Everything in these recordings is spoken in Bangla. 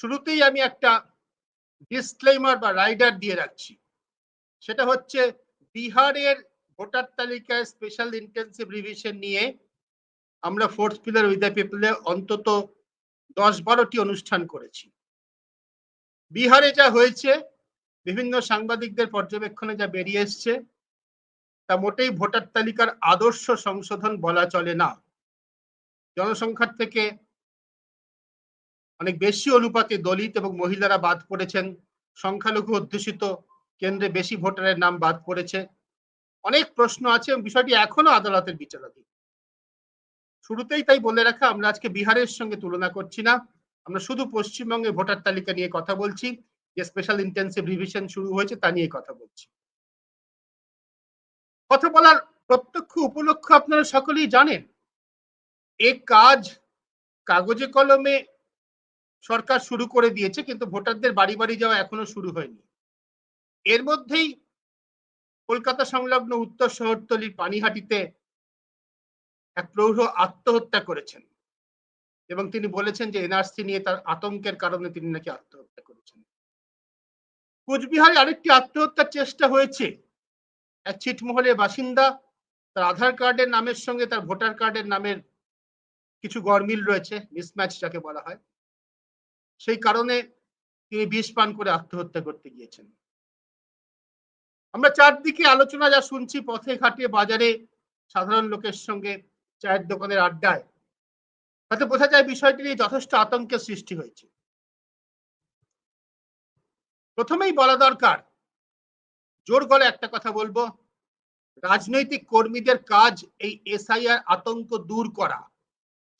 শুরুতেই আমি একটা ডিসক্লেমার বা রাইডার দিয়ে রাখছি। সেটা হচ্ছে বিহারের ভোটার তালিকায় স্পেশাল ইন্টেন্সিভ রিভিশন নিয়ে আমরা ফোর্থ পিলার উইথ দ্য পিপলে অন্তত দশ বারোটি অনুষ্ঠান করেছি। বিহারে যা হয়েছে, বিভিন্ন সাংবাদিকদের পর্যবেক্ষণে যা বেরিয়ে এসছে, তা মোটেই ভোটার তালিকার আদর্শ সংশোধন বলা চলে না। জনসংখ্যার থেকে অনেক বেশি অনুপাতে দলিত এবং মহিলারা বাদ পড়েছেন। সংখ্যালঘু অধ্যুষিত কেন্দ্রে বেশি ভোটারের নাম বাদ পড়েছে। অনেক প্রশ্ন আছে এবং বিষয়টি এখনও আদালতের বিচারাধীন। শুরুতেই তাই বলে রাখা, আমরা আজকে বিহারের সঙ্গে তুলনা করছি না। আমরা শুধু পশ্চিমবঙ্গের ভোটার তালিকা নিয়ে কথা বলছি। যে স্পেশাল ইন্টেন্সিভ রিভিশন শুরু হয়েছে তা নিয়ে কথা বলছি। কথা বলার প্রত্যক্ষ উপলক্ষ আপনারা সকলেই জানেন। এ কাজ কাগজে কলমে সরকার শুরু করে দিয়েছে, কিন্তু ভোটারদের বাড়ি বাড়ি যাওয়া এখনও শুরু হয়নি। এর মধ্যেই কলকাতা সংলগ্ন উত্তর শহরতলির পানিহাটিতে এক প্রৌঢ় আত্মহত্যা করেছেন এবং তিনি বলেছেন যে এনআরসি নিয়ে তার আতঙ্কের কারণে তিনি নাকি আত্মহত্যা করেছেন। কোচবিহারে আরেকটি আত্মহত্যার চেষ্টা হয়েছে। এক ছিটমহলের বাসিন্দা তার আধার কার্ডের নামের সঙ্গে তার ভোটার কার্ডের নামের কিছু গরমিল রয়েছে মিসম্যাচ যাকে বলা হয়। সেই কারণে তিনি বিষ পান করে আত্মহত্যা করতে গিয়েছেন। আমরা চারদিকে আলোচনা যা শুনছি, পথে ঘাটে, বাজারে, সাধারণ লোকের সঙ্গে, চায়ের দোকানের আড্ডায়, তাতে বোঝা যায় বিষয়টি নিয়ে যথেষ্ট আতঙ্কের সৃষ্টি হয়েছে। প্রথমেই বলা দরকার, জোর গলে একটা কথা বলব, রাজনৈতিক কর্মীদের কাজ এই এসআইআর আতঙ্ক দূর করা,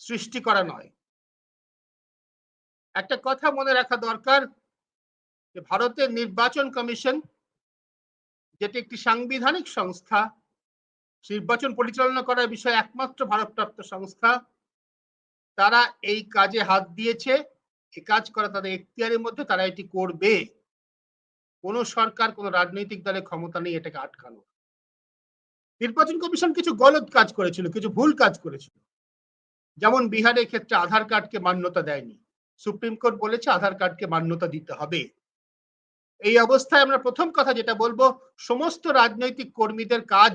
সৃষ্টি করা নয়। একটা কথা মনে রাখা দরকার যে ভারতের নির্বাচন কমিশন, যেটি একটি সাংবিধানিক সংস্থা, নির্বাচন পরিচালনা করার বিষয়ে একমাত্র ভারতপ্রাপ্ত সংস্থা, তারা এই কাজে হাত দিয়েছে এই কাজ করা তাদের এখতিয়ারের মধ্যে, তারা এটি করবে। কোন সরকার, কোন রাজনৈতিক দলের ক্ষমতা নেই এটাকে আটকানো। নির্বাচন কমিশন কিছু গলত কাজ করেছিল, কিছু ভুল কাজ করেছিল। যেমন বিহারের ক্ষেত্রে আধার কার্ডকে মান্যতা দেয়নি। সুপ্রিম কোর্ট বলেছে আধার কার্ডকে মান্যতা দিতে হবে। এই অবস্থায় আমরা প্রথম কথা যেটা বলব, সমস্ত রাজনৈতিক কর্মীদের কাজ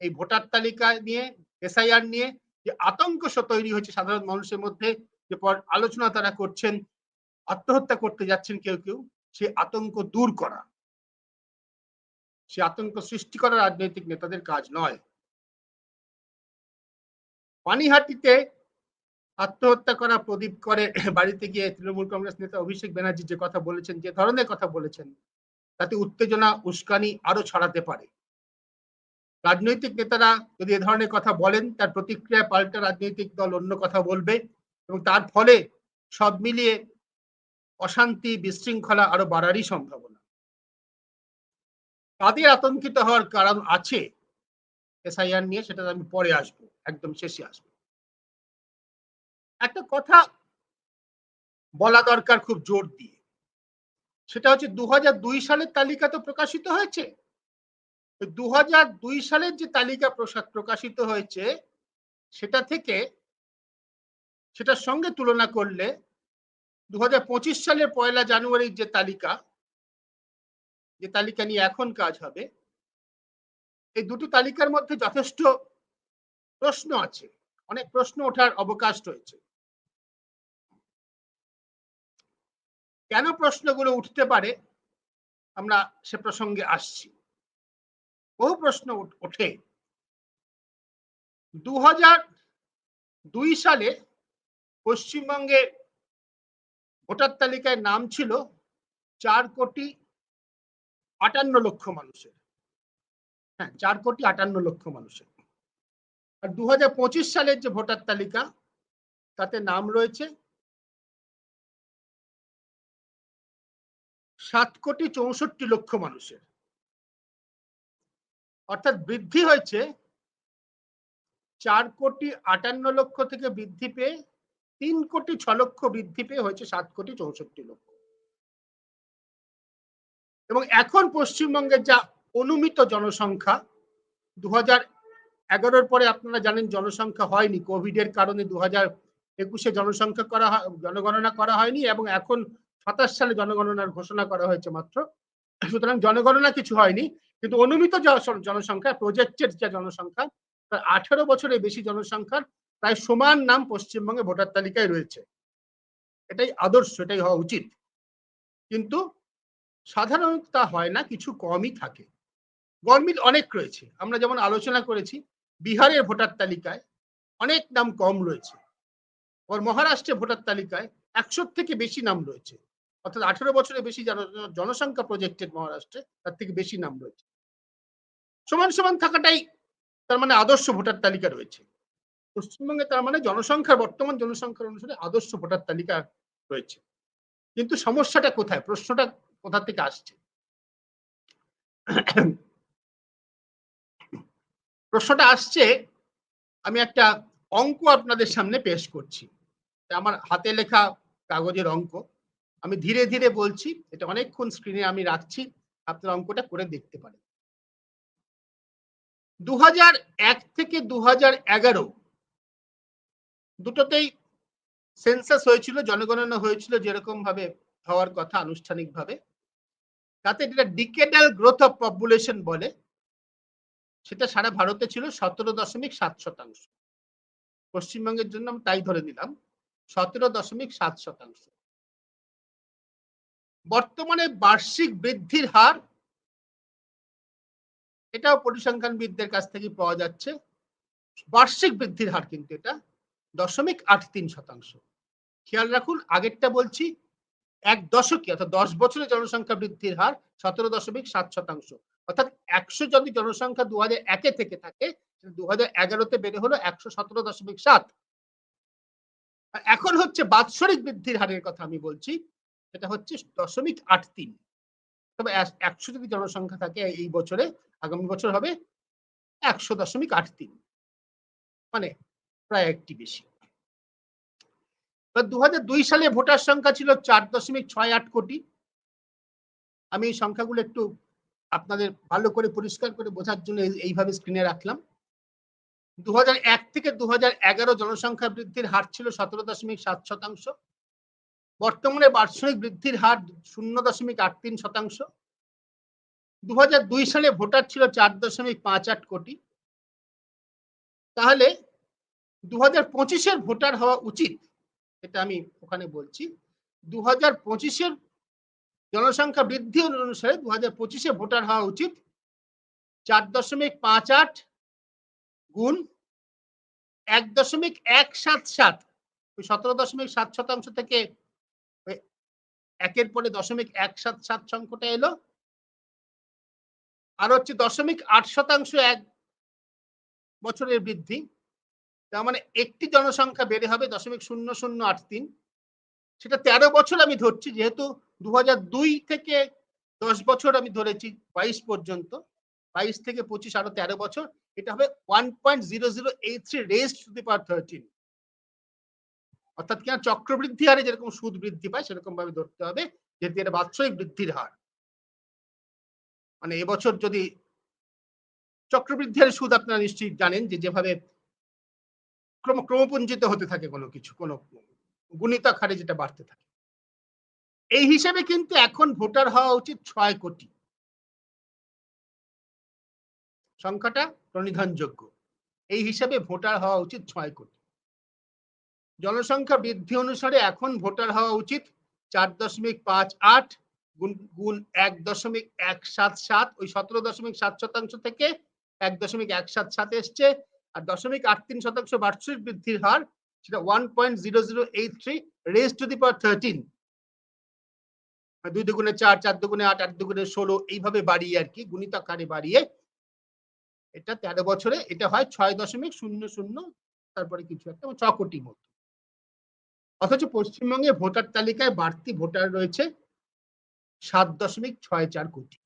এই ভোটার তালিকা নিয়ে, এসআইআর নিয়ে যে আতঙ্ক তৈরি হয়েছে সাধারণ মানুষের মধ্যে, যে পর আলোচনা তারা করছেন, আত্মহত্যা করতে যাচ্ছেন কেউ কেউ, সে আতঙ্ক দূর করা। সে আতঙ্ক সৃষ্টি করা রাজনৈতিক নেতাদের কাজ নয়। পানিহাটিতে আত্মহত্যা করা প্রদীপ করে বাড়িতে গিয়ে তৃণমূল কংগ্রেস নেতা অভিষেক ব্যানার্জি যে কথা বলেছেন, যে ধরনের কথা বলেছেন, তাতে উত্তেজনা, উস্কানি আরও ছড়াতে পারে। রাজনৈতিক নেতারা যদি এ ধরনের কথা বলেন, তার প্রতিক্রিয়া পাল্টা রাজনৈতিক দল অন্য কথা বলবে এবং তার ফলে সব মিলিয়ে অশান্তি, বিশৃঙ্খলা আরও বাড়ারই সম্ভাবনা। তাদের আতঙ্কিত হওয়ার কারণ আছে, এসআইআর নিয়ে, সেটা আমি পরে আসব, একদম শেষে আসব। একটা কথা বলা দরকার খুব জোর দিয়ে। সেটা হচ্ছে দু হাজার দুই সালের তালিকা তো প্রকাশিত হয়েছে। দু সালের যে তালিকা প্রকাশিত হয়েছে, সেটা থেকে সেটার সঙ্গে তুলনা করলে দু হাজার পঁচিশ সালের পয়লা জানুয়ারির যে তালিকা যে তালিকা নিয়ে এখন কাজ হবে, এই দুটো তালিকার মধ্যে যথেষ্ট প্রশ্ন আছে। অনেক প্রশ্ন ওঠার অবকাশ রয়েছে। কেন প্রশ্নগুলো উঠতে পারে? আমরা সে প্রসঙ্গে আসছি। বহু প্রশ্ন ওঠে। দু দুই সালে পশ্চিমবঙ্গে ভোটার তালিকায় নাম ছিল চার কোটি আটান্ন লক্ষ মানুষের। হ্যাঁ চার কোটি আটান্ন লক্ষ মানুষের। আর দু হাজার পঁচিশ সালের যে ভোটার তালিকা, তাতে নাম রয়েছে সাত কোটি চৌষট্টি লক্ষ মানুষের। অর্থাৎ বৃদ্ধি হয়েছে চার কোটি আটান্ন লক্ষ থেকে বৃদ্ধি পেয়ে তিন কোটি ছ লক্ষ বৃদ্ধি পেয়ে হয়েছে সাত কোটি চৌষট্টি লক্ষ। এবং এখন পশ্চিমবঙ্গের যা অনুমিত জনসংখ্যা দু হাজার এগারোর পরে আপনারা জানেন জনসংখ্যা হয়নি। কোভিডের কারণে দু হাজার একুশে জনসংখ্যা করা জনগণনা করা হয়নি এবং এখন সাতাশ সালে জনগণনার ঘোষণা করা হয়েছে মাত্র। সুতরাং জনগণনা কিছু হয়নি, কিন্তু অনুমিত জনসংখ্যা প্রজেক্টেড যা জনসংখ্যা, প্রায় আঠেরো বছরের বেশি জনসংখ্যার প্রায় সমান নাম পশ্চিমবঙ্গে ভোটার তালিকায় রয়েছে। এটাই আদর্শ, এটাই হওয়া উচিত। কিন্তু সাধারণত তা হয় না, কিছু কমই থাকে। গরমিল অনেক রয়েছে। আমরা যেমন আলোচনা করেছি, বিহারের ভোটার তালিকায় অনেক নাম কম রয়েছে। ওর মহারাষ্ট্রে ভোটার তালিকায় একশোর থেকে বেশি নাম রয়েছে। অর্থাৎ আঠেরো বছরের বেশি জন- জনসংখ্যা প্রজেক্টেড মহারাষ্ট্রে, তার থেকে বেশি নাম রয়েছে। সমান সমান থাকাটাই তার মানে আদর্শ ভোটার তালিকা রয়েছে। পশ্চিমবঙ্গে তার মানে জনসংখ্যার, বর্তমান জনসংখ্যার অনুসারে আদর্শ ভোটার তালিকা রয়েছে। কিন্তু সমস্যাটা কোথায়? প্রশ্নটা কোথা থেকে আসছে? প্রশ্নটা আসছে, আমি একটা অঙ্ক আপনাদের সামনে পেশ করছি। আমার হাতে লেখা কাগজের অঙ্ক। আমি ধীরে ধীরে বলছি, এটা অনেকক্ষণ স্ক্রিনে আমি রাখছি, আপনার অঙ্কটা করে দেখতে পারেন। দু থেকে দু দুটোতেই সেন্সাস হয়েছিল, জনগণনা হয়েছিল যেরকম ভাবে হওয়ার কথা আনুষ্ঠানিকভাবে। তাতে যেটা ডিকেডাল গ্রোথ অফ পপুলেশন বলে, সেটা সারা ভারতে ছিল সতেরো দশমিক সাত শতাংশ। পশ্চিমবঙ্গের জন্য আমি তাই ধরে নিলাম, সতেরো দশমিক সাত শতাংশ। বর্তমানে বার্ষিক বৃদ্ধির হার এটাও পরিসংখ্যানবিদদের কাছ থেকে পাওয়া যাচ্ছে। বার্ষিক বৃদ্ধির হার কিন্তু এটা দশমিক আট তিন শতাংশ। খেয়াল রাখুন, আগেরটা বলছি এক দশকে অর্থাৎ দশ বছরে জনসংখ্যা বৃদ্ধির হার সতেরো দশমিক সাত শতাংশ। অর্থাৎ একশো যদি জনসংখ্যা দু হাজার একে থেকে থাকে দু হাজার এগারোতে বেড়ে হলো একশো সতেরো দশমিক সাত। এখন হচ্ছে বাৎসরিক বৃদ্ধির হারের কথা আমি বলছি। সেটা হচ্ছে দশমিক আট তিন। তবে একশো যদি জনসংখ্যা থাকে এই বছরে, আগামী বছর হবে একশো দশমিক আট তিন। মানে প্রায় একটি বেশি। দু দুই সালে ভোটার সংখ্যা ছিল চার দশমিক ছয় আট কোটি। আমি এই সংখ্যাগুলো একটু আপনাদের ভালো করে পরিষ্কার করে বোঝার জন্য এই- এইভাবে স্ক্রিনে রাখলাম। দু থেকে দু জনসংখ্যা বৃদ্ধির হার ছিল সতেরো দশমিক সাত শতাংশ। বর্তমানে বার্ষিক বৃদ্ধির হার শূন্য দশমিক আট তিন শতাংশ। দু দুই সালে ভোটার ছিল চার দশমিক পাঁচ আট কোটি। তাহলে দু হাজার পঁচিশের ভোটার হওয়া উচিত, এটা আমি ওখানে বলছি। দু হাজার পঁচিশের জনসংখ্যা বৃদ্ধি অনুসারে দু হাজার পঁচিশে ভোটার হওয়া উচিত চার দশমিক পাঁচ আট গুণ এক দশমিক এক সাত সাত সতেরো দশমিক সাত শতাংশ থেকে একের পরে দশমিক এক সাত সাত সংখ্যাটা এলো। আর হচ্ছে দশমিক আট শতাংশ এক বছরের বৃদ্ধি। তার মানে একটি জনসংখ্যা বেড়ে হবে দশমিক শূন্য শূন্য আট তিন। সেটা তেরো বছর আমি ধরছি, যেহেতু দু দুই থেকে দশ বছর আমি ধরেছি, বাইশ পর্যন্ত। বাইশ থেকে পঁচিশ আরও তেরো বছর। এটা হবে one point zero zero eight three raise to the power thirteen অর্থাৎ কিনা চক্রবৃদ্ধি হারে যেরকম সুদ বৃদ্ধি পায় সেরকম ভাবে ধরতে হবে, যেহেতু এটা বাৎসরিক বৃদ্ধির হার। মানে এবছর যদি চক্রবৃদ্ধি হারে সুদ আপনারা নিশ্চয়ই জানেন যে, যেভাবে ক্রম, ক্রমপুঞ্জিত হতে থাকে কোনো কিছু, কোনো গুণিতক হারে যেটা বাড়তে থাকে। এই হিসেবে কিন্তু এখন ভোটার হওয়া উচিত ছয় কোটি। সংখ্যাটা প্রণিধানযোগ্য। এই হিসাবে ভোটার হওয়া উচিত ছয় কোটি। জনসংখ্যা বৃদ্ধি অনুসারে এখন ভোটার হওয়া উচিত চার দশমিক পাঁচ আট গুণ গুণ এক দশমিক এক সাত সাত। ওই সতেরো দশমিক সাত শতাংশ থেকে এক দশমিক এক সাত সাত এসছে আর দশমিক আট তিন শতাংশ বার্ষিক বৃদ্ধির হার, সেটা one point zero zero eight three raise to the power thirteen দুই দুগুণে চার চার দুগুণে আট আট দুগুণে ষোলো, এইভাবে বাড়িয়ে আর কি গুণিতক হারে বাড়িয়ে। এটা তেরো বছরে, এটা হয় ছয় দশমিক শূন্য শূন্য, তারপরে কিছু একটা, ছ কোটি মতো। অথচ পশ্চিমবঙ্গে ভোটার তালিকায় বাড়তি ভোটার রয়েছে সাত দশমিক ছয় চার কোটি।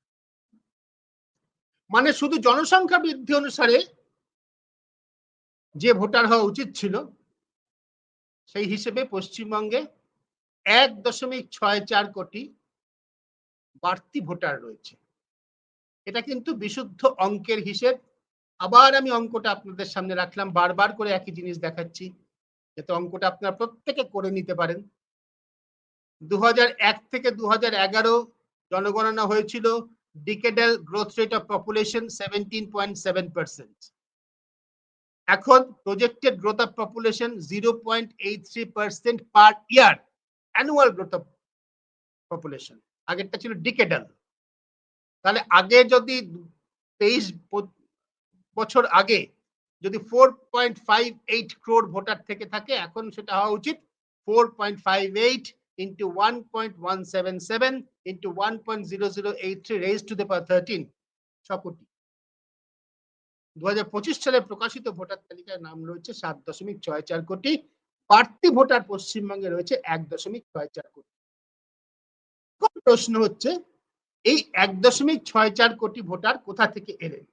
মানে শুধু জনসংখ্যা বৃদ্ধি অনুসারে যে ভোটার হওয়া উচিত ছিল, সেই হিসেবে পশ্চিমবঙ্গে এক দশমিক ছয় চার কোটি বাড়তি ভোটার রয়েছে। এটা কিন্তু বিশুদ্ধ অঙ্কের হিসেব। আবার আমি অঙ্কটা আপনাদের সামনে রাখলাম, বারবার করে একই জিনিস দেখাচ্ছি। যাতে অঙ্কটা আপনারা প্রত্যেকে করে নিতে পারেন। দু থেকে দু হাজার এগারো জনগণনা হয়েছিল decadal growth rate of population seventeen point seven percent এখন projected growth of population zero point eight three percent per year annual growth of population আগেরটা ছিল ডিকেডাল তাহলে আগে যদি তেইশ বছর আগে যদি four point five eight crore voter থেকে থাকে, এখন সেটা হওয়া উচিত। Four point five eight into 1.177 into 1.0083 raised to the power 13 ছ কোটি। দু সালে প্রকাশিত ভোটার তালিকায় নাম রয়েছে সাত দশমিক ছয় চার কোটি। প্রার্থী ভোটার পশ্চিমবঙ্গে রয়েছে এক দশমিক ছয় চার কোটি। প্রশ্ন হচ্ছে, এই এক দশমিক ছয় চার কোটি ভোটার কোথা থেকে এলেন?